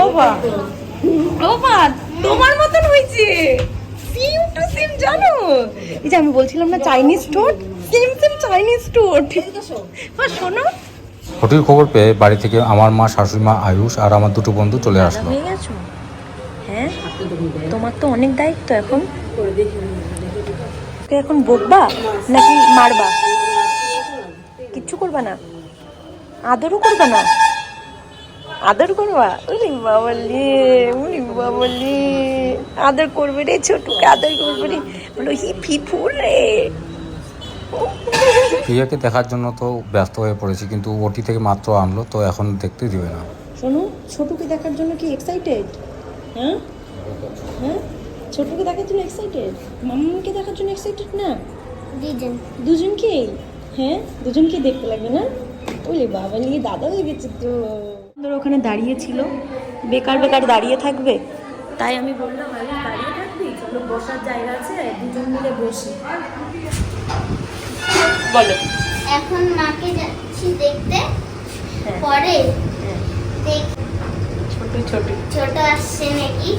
ও বা তোমার মতন হয়েছে। সিম টু সিম জানো? এই যে আমি বলছিলাম না চাইনিজ টোট সিম সিম চাইনিজ টোট মা শোনো। ছুটির খবর পেয়ে বাড়ি থেকে আমার মা শাশুড়ি মা আয়ুষ আর আমার দুটো বন্ধু চলে আসলো। হয়ে গেছো? হ্যাঁ তোমার তো অনেক দায়িত্ব এখন। তো এখন বকবা নাকি মারবা? কিচ্ছু করবা না। আদরও করবা না? আদর করবা? উনি বাবালি উনি বাবালি। আদর করবে রে ছোটুকে আদর করবে রে। বলো হিপ হিপ রে। প্রিয়াকে দেখার জন্য তো ব্যস্ত হয়ে পড়েছি কিন্তু ওটি থেকে মাত্র আনলো তো এখন দেখতে দিবে না। শোনো ছোটুকে দেখার জন্য কি এক্সাইটেড হ্যাঁ? হ্যাঁ? ছোটুকে দেখার জন্য এক্সাইটেড মাম্মাকে দেখার জন্য এক্সাইটেড না? দুজন দুজনকেই? হ্যাঁ? দুজনকেই দেখতে লাগবে না? ওলে বাবা নিয়ে দাদা হয়ে গেছে তো। ধর ওখানে দাঁড়িয়ে ছিল। বেকার বেকার দাঁড়িয়ে থাকবে? তাই আমি বললাম আমি দাঁড়িয়ে থাকবি? চলো বসার জায়গা আছে দুজন মিলে বসি। বলো। এখন মাকে যাচ্ছি দেখতে। হ্যাঁ। পরে ছোট ছোট ছোট আসছে নাকি?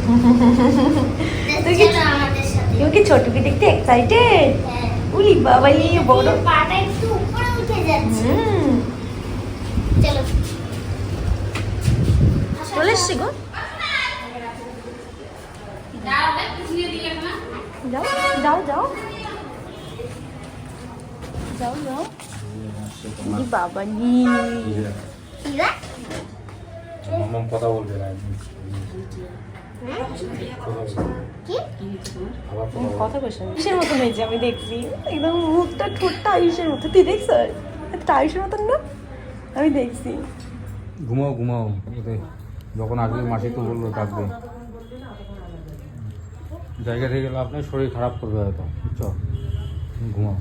তুই কি- ছোটকে দেখতে এক্সাইটেড হ্যাঁ। উলি বাবা নিয়ে বড় পাটা একটু উপরে উঠে যাচ্ছে। চলো। চলে এসছি গো। যাও যাও যাও। যাও যাও। বাবা নি। কথা বলবে না কথা বলছেন আয়ুষের মতন হয়েছে আমি দেখছি? একদম মুখটা ঠোঁটটা আয়ুষের মতো। তুই দেখছ একটা আয়ুষের মতন না? আমি দেখছি। ঘুমাও ঘুমাও। যখন আসবে মাসি তো বলল ডাকবে। জায়গা থেকে গেলে আপনার শরীর খারাপ করবে হয়তো। বুঝছ? ঘুমাও।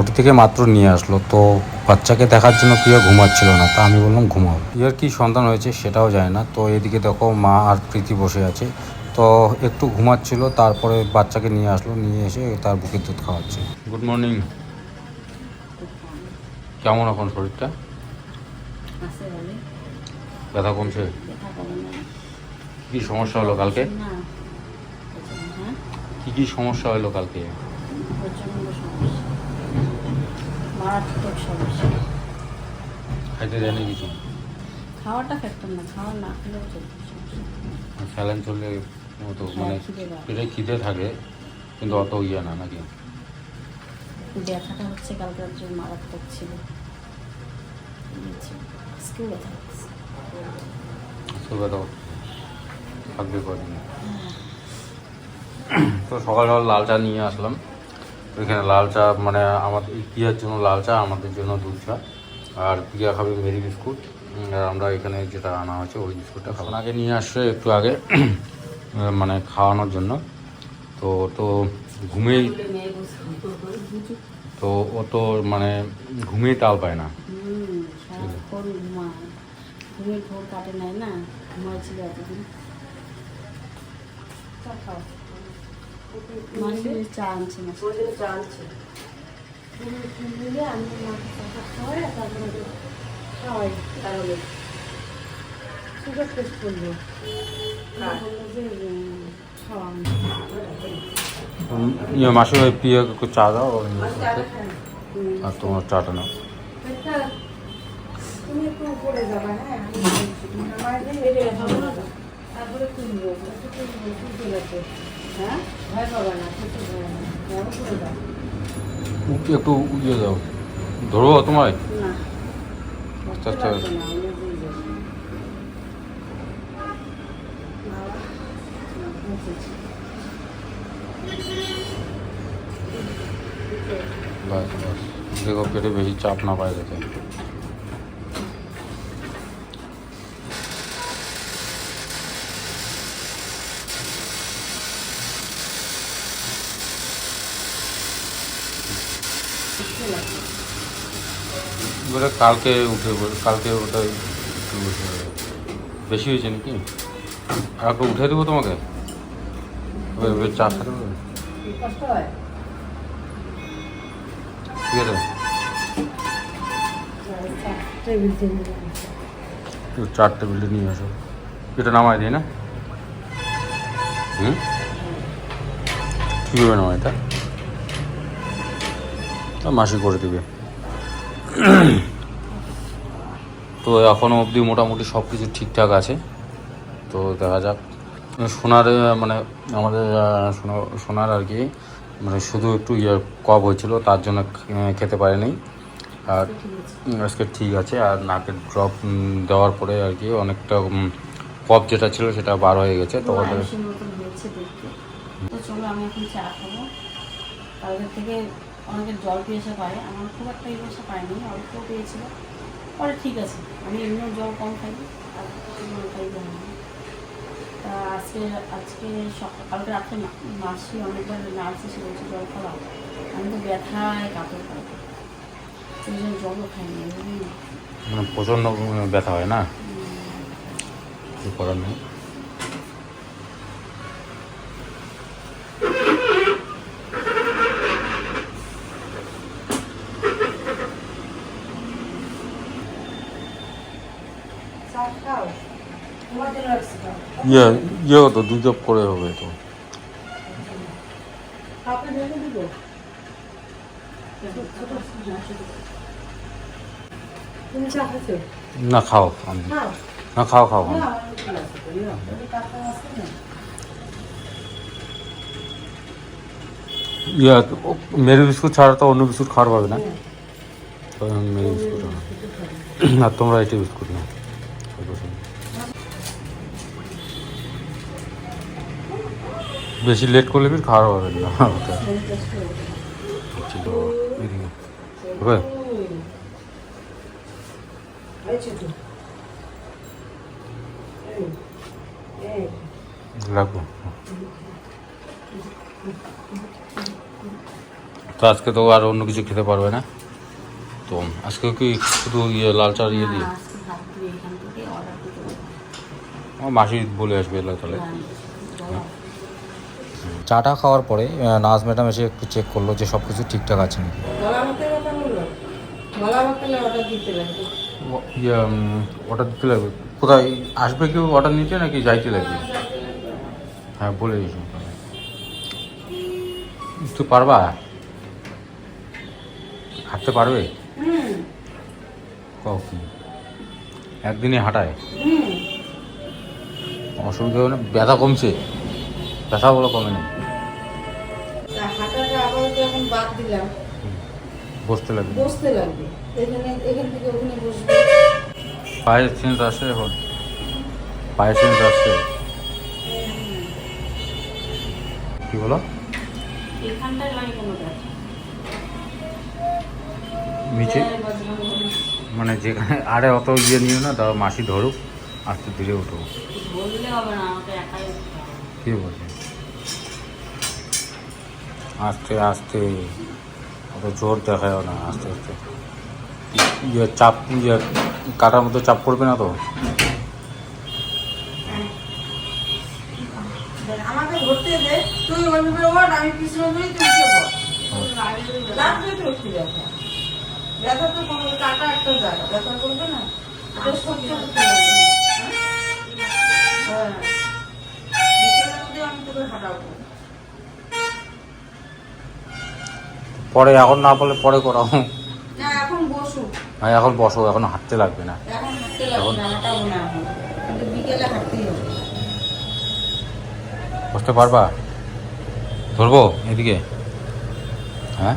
ওটি থেকে মাত্র নিয়ে আসলো। তো বাচ্চাকে দেখার জন্য প্রিয়া ঘুমাচ্ছিল না তা আমি বললাম ঘুমাও। প্রিয়ার কি সন্তান হয়েছে সেটাও যায় না। তো এদিকে দেখো মা আর প্রীতি বসে আছে। তো একটু ঘুমাচ্ছিল তারপরে বাচ্চাকে নিয়ে আসলো নিয়ে এসে তার বুকের দুধ খাওয়াচ্ছে। গুড মর্নিং কেমন এখন শরীরটা? ব্যথা কমছে? কি সমস্যা হলো কালকে? কি কি সমস্যা হলো কালকে? মারাত্মক সমস্যা। খাইতে জানি কিছু? খাওয়াটা ফ্যাক্টর না খাওয়া না খেলেও সমস্যা। স্যালাইন চললে মতো মানে হ্যাঁ, খিদে পেটে খিদে থাকে কিন্তু অত ইয়ে না নাকি? ব্যথাটা হচ্ছে কালকে রাত্রে মারাত্মক ছিল। আজকেও ব্যথা আজকে ব্যথা থাকবে কদিন। তো সকাল সকাল লাল চা নিয়ে আসলাম। তো এখানে লাল চা মানে আমাদের প্রিয়ার জন্য লাল চা আমাদের জন্য দুধ চা। আর প্রিয়া খাবে মেরি বিস্কুট। আর আমরা এখানে যেটা আনা হয়েছে ওই বিস্কুটটা খাব। আগে নিয়ে আসছে একটু আগে মানে খাওয়ানোর জন্য। তো তো ঘুমেই তো ও তো মানে ঘুমেই তাল পায় না। সারাক্ষণ ঘুমায় ঘুমের ঘোর কাটে নাই না? ঘুমাইছিল এতদিন। চা খাও। মাসি চা আনছে না খাওয়াই তাহলে। সুগার টেস্ট করব। বলল যে উম, খাওয়া ইয়ে একটু চা দাও। আর তোমার চাটা নাও। তুমি একটু উপরে যাবা হ্যাঁ তারপরে তুলবো তুলতে গেছে হ্যাঁ ভয় পাবা না কিছু ভয় না। যাও উপরে যাও। একটু একটু ইয়ে দাও। ধরো তোমায়। না। আস্তে আস্তে পারবে না, আমি বুঝে যাব। বাবা, না, বুঝেছি। বলে কালকে উঠে কালকে ওটা বেশি হয়ে হয়েছে নাকি? আর উঠে দেবো তোমাকে? চা খেতে ঠিক আছে? টেবিল টেবিল চার টেবিলটা নিয়ে আসো। এটা নামাই দিই না? হুম? কীভাবে নামাই তা মাসি করে দিবে। তো এখনও অবধি মোটামুটি সব কিছু ঠিকঠাক আছে। তো দেখা যাক। সোনার মানে আমাদের সোনার আর কি মানে শুধু একটু ইয়ে কব হয়েছিল তার জন্য খেতে পারেনি। আর আজকে ঠিক আছে আর নাকের ড্রপ দেওয়ার পরে আর কি অনেকটা কপ যেটা ছিল সেটা বার হয়ে গেছে তো ওদের চলো আমি এখন চা খাব। থেকে অনেকের জল পিয়াসা পায় আমার খুব একটা পিয়াসা পায়নি অল্প পেয়েছিল। পরে ঠিক আছে আমি এমনিও জল কম খাই আর জল খাই। তা আজকে আজকে কালকে রাত্রে মাসি অনেকবার নার্স এসে বলছে জল খাওয়া আমি তো ব্যথায় কাপড় খাই সেই জন্য জলও খাইনি মানে প্রচণ্ড ব্যথা হয় না? কিছু করার নেই। ইয়ে ইয়ে তো দুই কাপ করে হবে তো। না খাও আমি না খাও খাও আমি ইয়া ও- মেরি বিস্কুট ছাড়া তো অন্য বিস্কুট খাওয়ার পাবে না। তো মেরি বিস্কুট। আর তোমরা এটি বিস্কুট না বেশি লেট করলে ফির খাওয়ার পাবেন না। ওটা লাগবো তো আজকে তো আর অন্য কিছু খেতে পারবে না। তো আজকে কি শুধু ইয়ে লাল চা ইয়ে দিয়ে? হবে। আমার মাসি বলে আসবে তাহলে হ্যাঁ, চাটা খাওয়ার পরে নাজ ম্যাডাম এসে একটু চেক করল যে সব কিছু ঠিকঠাক আছে নাকি। অর্ডার দিতে লাগবে? ইয়ে অর্ডার দিতে লাগবে। কোথায় আসবে কেউ অর্ডার নিতে নাকি যাইতে লাগবে? হ্যাঁ বলে দিয়েছি। তুই পারবা? হাঁটতে পারবে? হুম। কও কি একদিনে হাঁটায়? অসুবিধা হবে না ব্যথা কমছে। ব্যথা বলে কমে না হাঁটাটা আবার যখন বাদ দিলাম। বসতে লাগবে। বসতে লাগবে। এখানে এখান থেকে ওখানে বসবে। পায়ের আসছে এখন। পায়ের চেঞ্জ আসছে কি বলো? নিচে? মানে যেখানে আরে অত ইয়ে নিও না তাও মাসি ধরুক আস্তে ধীরে উঠো বললে হবে না আমাকে একাই উঠতে হবে। কি বলছে? আস্তে আস্তে। অত জোর দেখায় না, আস্তে আস্তে। ইয়ে চাপ ইয়ে কাটার মতো চাপ পড়বে না তো? আমি ধরে তুই উঠে পড় লাগবে তো একটু ব্যথা ব্যথা তো কোনো কাটা একটা জায়গা ব্যথা করবে না এটা সহ্য করতে পারবে হ্যাঁ বিকেলের মধ্যে আমি তোকে হাঁটাবো পরে এখন না বলে পরে করাও না এখন বসু। ভাই এখন বসো এখন হাঁটতে লাগবে না। এখন বসতে পারবা? ধরবো এদিকে? হ্যাঁ?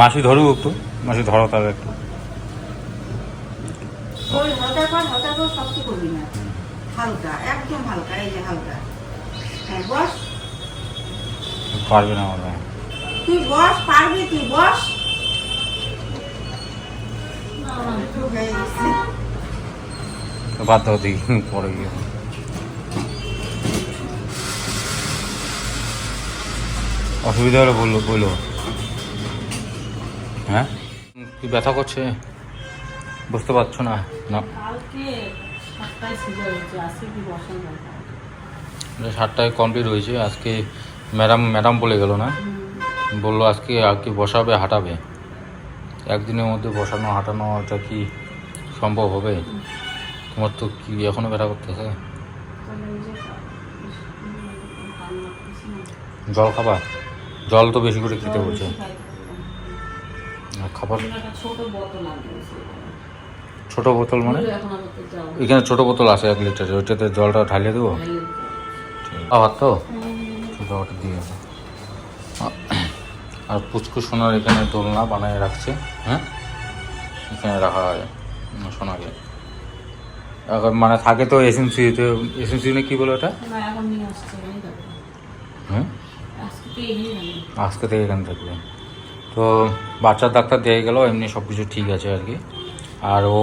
মাসি ধরবো একটু মাসি ধরো তাহলে একটু। হালকা একদম হালকা এই যে হালকা। হ্যাঁ বস। পারবে না আমার ভাই। তুই বস পারবি তুই বস। একটু গেছে। তো বাদ দাও দেখি পরে গিয়ে। অসুবিধা হলে বলল বলল। হ্যাঁ? কি ব্যথা করছে? বুঝতে পারছ না? না। সাতটায় কমপ্লিট হয়েছে আজকে ম্যাডাম ম্যাডাম বলে গেল না? বলল, আজকে আর কি বসাবে, হাঁটাবে? একদিনের মধ্যে বসানো, হাঁটানো, এটা কি সম্ভব হবে? তোমার তো কি এখনও ব্যথা করতেছে। জল খাবার জল তো বেশি করে খেতে বলছে। খাবার? ছোট বোতল মানে? এখানে ছোট বোতল আছে এক লিটারের, ওইটাতে জলটা ঢালিয়ে দেবো? আবার তো? আছে দিয়ে। আর পুচকু সোনার এখানে দোলনা বানিয়ে রাখছে হ্যাঁ? এখানে রাখা হয় সোনাকে। এখন মানে থাকে তো এসএমসিতে এসএমসি না কি বলে ওটা? হ্যাঁ? আজকে থেকে এখানে থাকবে। তো বাচ্চার ডাক্তার দিয়ে গেল এমনি সব কিছু ঠিক আছে আর কি। আর ও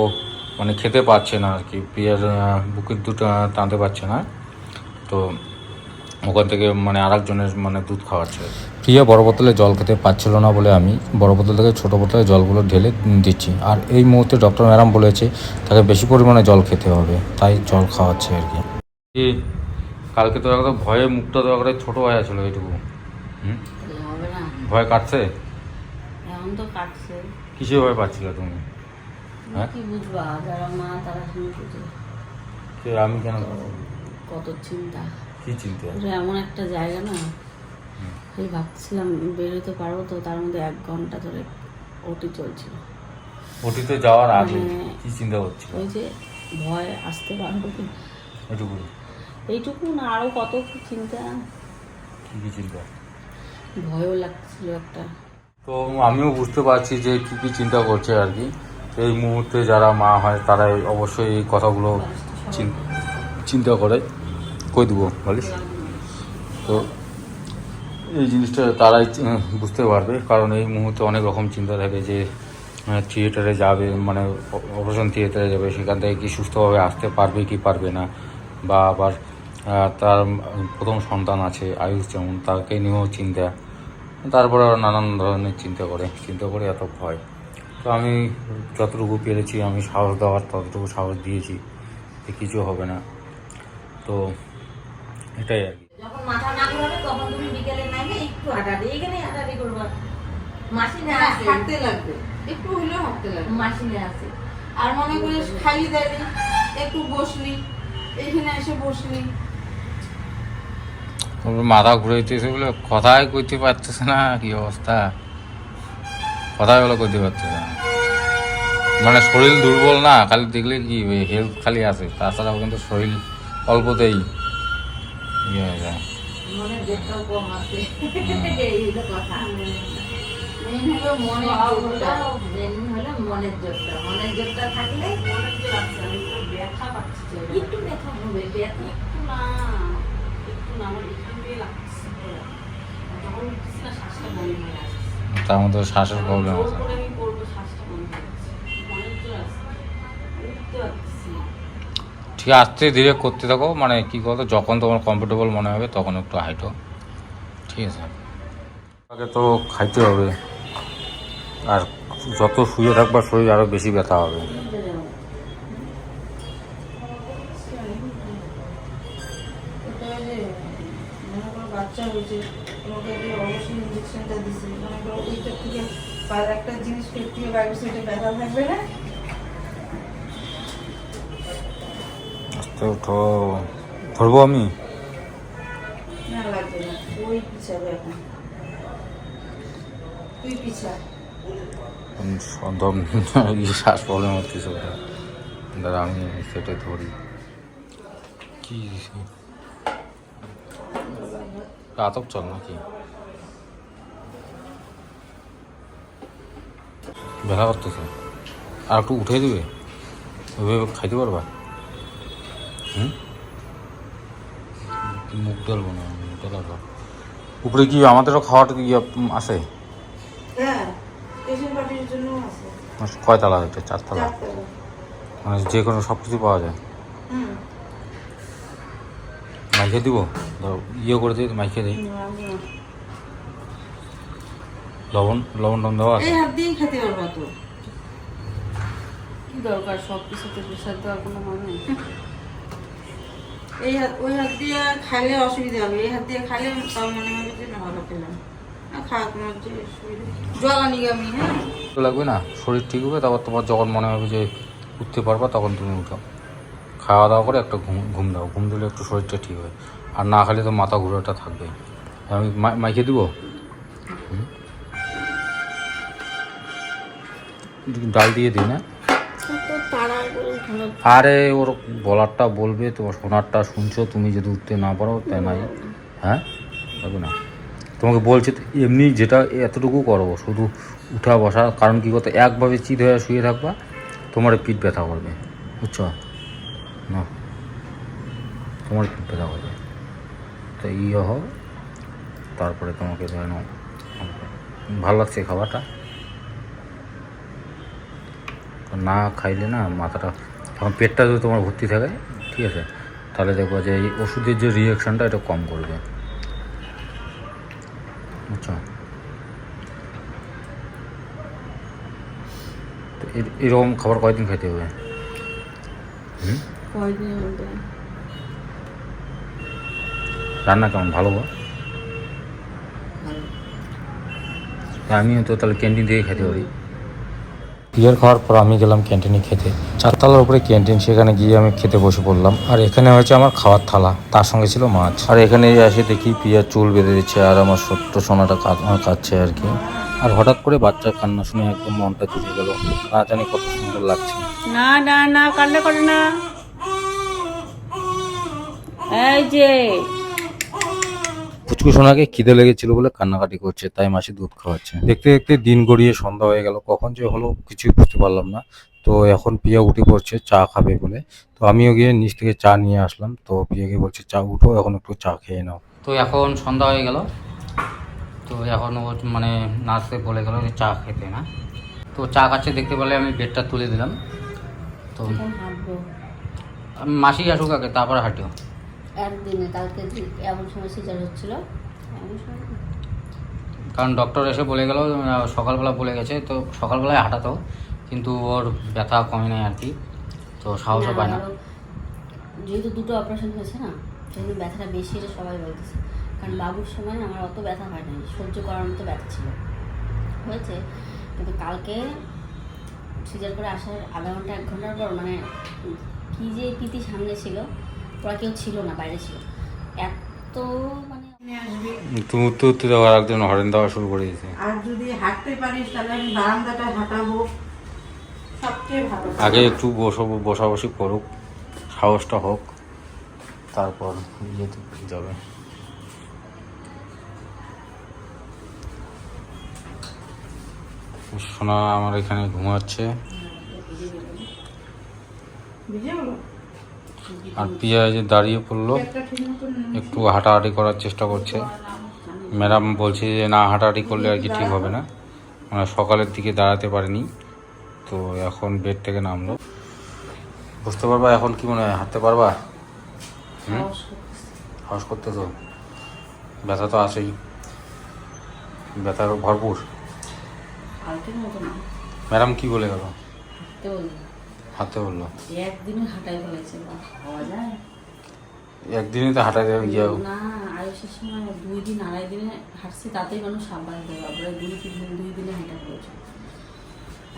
মানে খেতে পারছে না আর কি। প্রিয়ার আহ, বুকের আহ, টানতে পারছে না। তো ওখান থেকে মানে আরেকজনের মানে দুধ খাওয়াচ্ছে প্রিয়া বড় বোতলে জল খেতে পাচ্ছিল না বলে আমি বড় বোতল থেকে ছোটো বোতলে জলগুলো ঢেলে দিচ্ছি। আর এই মুহূর্তে ডক্টর ম্যাডাম বলেছে তাকে বেশি পরিমাণে জল খেতে হবে তাই জল খাওয়াচ্ছে আর কি। কালকে তো একদম ভয়ে মুখটা তো একদম ছোটো হয়ে ছিল এইটুকু। হুম? তাহলে হবে না। ভয় কাটছে? এখন তো কাটছে। কিসে ভয় পাচ্ছিল তুমি? হ্যাঁ? কি বুঝবা? যারা মা তারা শুনে আমি কেন? কত চিন্তা। কি চিন্তা? এমন একটা জায়গা না? এই ভাবছিলাম বেরোতে পারব তো তার মধ্যে এক ঘণ্টা ধরে ওটি চলছিল। ওটিতে যাওয়ার আগে মানে- কি চিন্তা হচ্ছিল? ওই যে ভয় আসতে পারব কি? এটুকু এইটুকু না আরও কত কি চিন্তা? কি কি চিন্তা? ভয়ও লাগছিল একটা। তো আমিও বুঝতে পারছি যে কি কি চিন্তা করছে আর কি। এই মুহূর্তে যারা মা হয় তারাই অবশ্যই এই কথাগুলো চিন- চিন্তা করে। কই দেবো, বলিস? তো এই জিনিসটা তারাই বুঝতে পারবে। কারণ এই মুহূর্তে অনেক রকম চিন্তা থাকে যে থিয়েটারে যাবে মানে অপারেশন থিয়েটারে যাবে, সেখান থেকে কি সুস্থভাবে আসতে পারবে, কি পারবে না। বা আবার তার প্রথম সন্তান আছে, আয়ুষ যেমন, তাকে নিয়েও চিন্তা। তারপরে নানান ধরনের চিন্তা করে চিন্তা করে এত ভয়। তো আমি যতটুকু পেরেছি, আমি সাহস দেওয়ার, ততটুকু সাহস দিয়েছি যে কিছু হবে না। তো এটাই আর কি। যখন মাথা না ঘুরাবে তখন তুমি বিকেলে নামে একটু হাঁটাহাঁটি। এখানে হাঁটাহাঁটি করবা মাসিনে আছে। হাঁটতে লাগবে। একটু হলেও হাঁটতে লাগবে। মাসিনে আছে। আর মনে দাঁড়ি একটু বসলি এখানে এসে বসলি। মাথা ঘুরাইতেছে বলে কথাই কইতে পারতেছে না কি অবস্থা? কথাই বলে কইতে পারতেছে না। মানে শরীর দুর্বল না খালি দেখলে কি হেলথ খালি আছে। তাছাড়াও কিন্তু শরীর অল্পতেই। ইয়ে হয়ে যায় মনে দেখতেও কম আছে। এই হলো কথা। মেন হলো মনের জোরটা। মেন হলো মনের জোরটা। মনের জোরটা থাকলে মনের যে লাগছে আমি তো ব্যথা পাচ্ছি একটু ব্যথা হবে ব্যথা। একটু না একটু না আমার এখান দিয়ে লাগছে। যখন শ্বাসটা বন্ধ হয়ে আসছে। তার মধ্যে শ্বাসের প্রবলেম আছে করে আমি করব শ্বাসটা বন্ধ হয়ে যাচ্ছে মনের জোর আছে উঠতে পারতেছি না ঠিক আস্তে ধীরে করতে থাকো। মানে কি বলতো যখন তোমার কমফোর্টেবল মনে হবে তখন একটু হাইটো। ঠিক আছে? আগে তো খাইতে হবে। আর যত শুয়ে থাকবা শরীর আরও বেশি ব্যথা হবে। এটা ওই যে মনে করো বাচ্চা হয়েছে তোমাকে যে অবশ্যই ইঞ্জেকশনটা দিছে মনে করো ওইটা থেকে একটা জিনিস পেট থেকে বাইরে সেটা ব্যথা থাকবে না। উঠো ধরবো আমি দম শ্বাস প্রবলেম হচ্ছে ওটা দাদা আমি সেটা ধরি কি আতক চল নাকি ব্যথা করতেছে আর একটু উঠে দিবে খাইতে পারবা মুখ ডালবো না লাগবে উপরে কি আমাদেরও খাওয়াটা কি উম, আছে? হ্যাঁ পেশেন্ট পার্টির জন্য আছে। কয়তলা এটা? চারতলা? মানে যে কোনো সব কিছু পাওয়া যায়? মাইকে দিব? ধরো ইয়ে করে দিই মাইকে দিই লবণ লবণ টন দেওয়া আছে? এই হাত দিয়েই খেতে পারবা তো। কি দরকার? সব কিছুতে প্রেশার দেওয়ার কোনো মানে এই হাত ওই হাত দিয়ে খাইলে অসুবিধা হবে। এই হাত দিয়ে খাইলে মনে হবে যে হ্যাঁ? লাগবে না? শরীর ঠিক হবে, তারপর তোমার যখন মনে হবে যে উঠতে পারবা, তখন তুমি খাওয়া দাওয়া করে একটা ঘুম ঘুম দাও। ঘুম একটু শরীরটা ঠিক আর না খেলে তো মাথা ঘুরাটা থাকবে আমি মাইকে দিব? ডাল দিয়ে দিই, না? আরে ওর বলারটা বলবে, তোমার সোনারটা শুনছো, তুমি যদি উঠতে না পারো, তাই নাই। হ্যাঁ? হবে না। তোমাকে বলছে এমনি যেটা এতটুকু করো শুধু উঠা বসা, কারণ কী করতে একভাবে চিত হয়ে শুয়ে থাকবা, তোমার পিঠ ব্যথা করবে, বুঝছ? না। তোমার পিঠ ব্যথা করবে। তো ইয়ে হও, তারপরে তোমাকে যেন ভালো লাগছে খাবারটা না খাইলে না মাথাটা তখন পেটটা যদি তোমার ভর্তি থাকে ঠিক আছে তাহলে দেখব যে এই ওষুধের যে রিয়াকশানটা এটা কম করবে। আচ্ছা তো এর- এরকম খাবার কয়দিন খেতে হবে? রান্না কেমন ভালো? আমিও তো তাহলে ক্যান্টিন থেকে খেতে পারি। বিয়ার খাওয়ার পর আমি গেলাম ক্যান্টিনে খেতে। চারতলার উপরে ক্যান্টিন সেখানে গিয়ে আমি খেতে বসে পড়লাম। আর এখানে হয়েছে আমার খাওয়ার থালা, তার সঙ্গে ছিল মাছ। আর এখানে এসে দেখি পিয়া চুল বেঁধে দিচ্ছে আর আমার ছোট্ট সোনাটা কাঁদ- কাঁদছে আর কি। আর হঠাৎ করে বাচ্চার কান্না শুনে একদম মনটা জুড়ে গেল। না জানি কত সুন্দর লাগছে। না না না, কান্না করে না। এই যে পুচকু সোনাকে খিদে লেগেছিল বলে কান্নাকাটি করছে তাই মাসি দুধ খাওয়াচ্ছে। দেখতে দেখতে দিন গড়িয়ে সন্ধ্যা হয়ে গেল কখন যে হলো কিছুই বুঝতে পারলাম না। তো এখন পিয়া উঠে পড়ছে চা খাবে বলে। তো আমিও গিয়ে নিচ থেকে চা নিয়ে আসলাম তো পিয়াকে বলছে চা উঠো এখন একটু চা খেয়ে নাও। তো এখন সন্ধ্যা হয়ে গেল। তো এখন ও মানে নার্সে বলে গেল যে চা খেতে না। তো চা খাচ্ছে দেখতে পেলে আমি বেডটা তুলে দিলাম। তো এখন মাসি আসুক আগে তারপরে হাঁটিও একদিনে কালকে এমন সময় সিজার হচ্ছিল। এমন সময় কারণ ডক্টর এসে বলে গেল সকালবেলা বলে গেছে। তো সকালবেলায় হাঁটাতো কিন্তু ওর ব্যথা কমে নাই আর কি। তো সাহসও পায় না। যেহেতু দুটো অপারেশন হয়েছে না সেই জন্য ব্যথাটা বেশি এটা সবাই বলতেছে। কারণ বাবুর সময় আমার অত ব্যথা হয় নাই সহ্য করার মতো ব্যথা ছিল। হয়েছে কিন্তু কালকে সিজার করে আসার আধা ঘণ্টা এক ঘণ্টার পর মানে কী যে প্রীতি সামনে ছিল ওরা কেউ ছিল না বাইরে ছিল। এত মানে তুমি উঠতে একজন হরেন দেওয়া শুরু করে দিয়েছে। আর যদি হাঁটতে পারিস তাহলে আমি বারান্দাটা হাঁটাবো। সবচেয়ে ভালো। আগে একটু বসো বসাবসি করুক সাহসটা হোক তারপর ইয়েতে যাবে। সোনা আমার এখানে ঘুমাচ্ছে। আর পিয়া যে দাঁড়িয়ে পড়ল। একটা হাঁটাহাঁটি করার চেষ্টা করছে। ম্যাডাম বলছে যে না হাঁটাহাঁটি করলে আর কি ঠিক হবে না। মানে সকালের দিকে দাঁড়াতে পারেনি। তো এখন বেড থেকে নামলো। বুঝতে পারবা এখন কি মনে হয়? হাঁটতে পারবা? হুম? হাউস করতে তো। ব্যথা তো আছেই। ব্যথা ভরপুর। ম্যাডাম কি বলে গেল? হাঁটতে বলল। একদিনে হাঁটাই ফেলেছে হওয়া যায়? একদিনই তো হাঁটাতে গিয়ে না আয়ুষের সময় দুই দিন আড়াই দিনে হাঁটছি তাতেই মানুষ সাবধান দেবে আমরা দুই তিন দিন দুই দিনে হাঁটা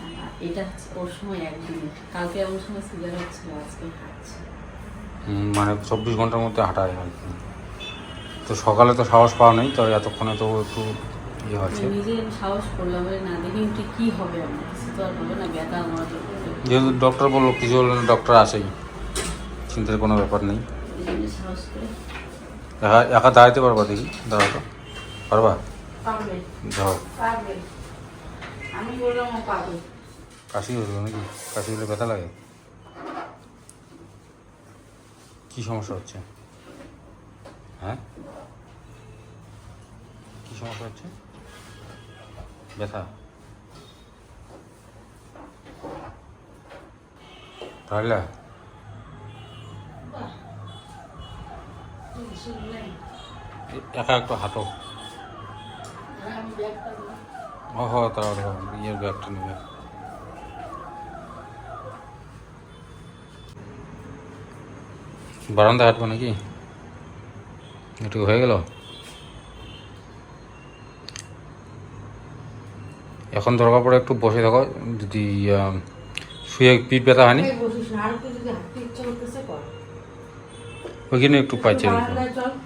আর এটা হচ্ছে ওর সময় একদিনে। কালকে এমন সময় সিজার হচ্ছিল আজকে হাঁটছে। মানে চব্বিশ ঘণ্টার মধ্যে হাঁটায় আর কি। তো সকালে তো সাহস পাওয়া নেই তো এতক্ষণে তো একটু ইয়ে আছে নিজে সাহস করলাম না দেখি একটু কি হবে আমার কিছু তো আর হবে না ব্যথা আমার যেহেতু ডক্টর বলল কিছু হলে ডক্টর আসেই। চিন্তার কোনো ব্যাপার নেই। একা একা দাঁড়াতে পারবা দেখি দাঁড়াতো পারবা? পারবে। কাশি হলো নাকি? কাশি হলে ব্যথা লাগে? কি সমস্যা হচ্ছে? হ্যাঁ? কি সমস্যা হচ্ছে? ব্যথা। তাহলে? একা একটু হাঁটো। ও তাহলে ইয়ের ব্যাগটা নেবে বারান্দা হাঁটবো নাকি? একটু হয়ে গেল? এখন দরকার পড়ে একটু বসে থাকো যদি শুয়ে পিঠ ব্যথা হয়নি। ওইখানে একটু পাইচারি করো।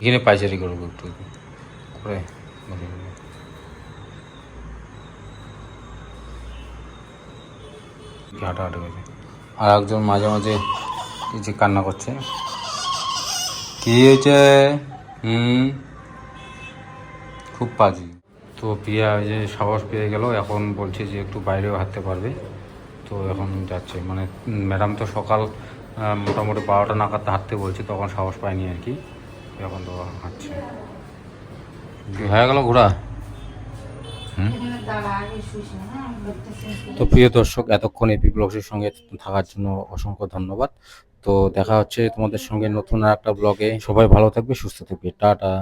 এখানে পাইচারি করব একটু করে। হাঁটাহাঁটি করছে। আর একজন মাঝে মাঝে যে কান্না করছে। কি হয়েছে? হুম? খুব পাজি। তো ওই যে সাহস পেয়ে গেল, এখন বলছে যে একটু বাইরেও হাঁটতে পারবে। তো এখন যাচ্ছে মানে ম্যাডাম তো সকাল মোটামুটি বারোটা নাগাদ হাঁটতে বলছে, তখন সাহস পায়নি আর কি। এখন তো হাঁটছে। হয়ে গেল ঘোরা তো প্রিয় দর্শক, এতক্ষণ এপি ব্লগসের সঙ্গে থাকার জন্য অসংখ্য ধন্যবাদ। তো দেখা হচ্ছে তোমাদের সঙ্গে নতুন আর একটা ব্লগে সবাই ভালো থাকবে, সুস্থ থাকবে। টাটা।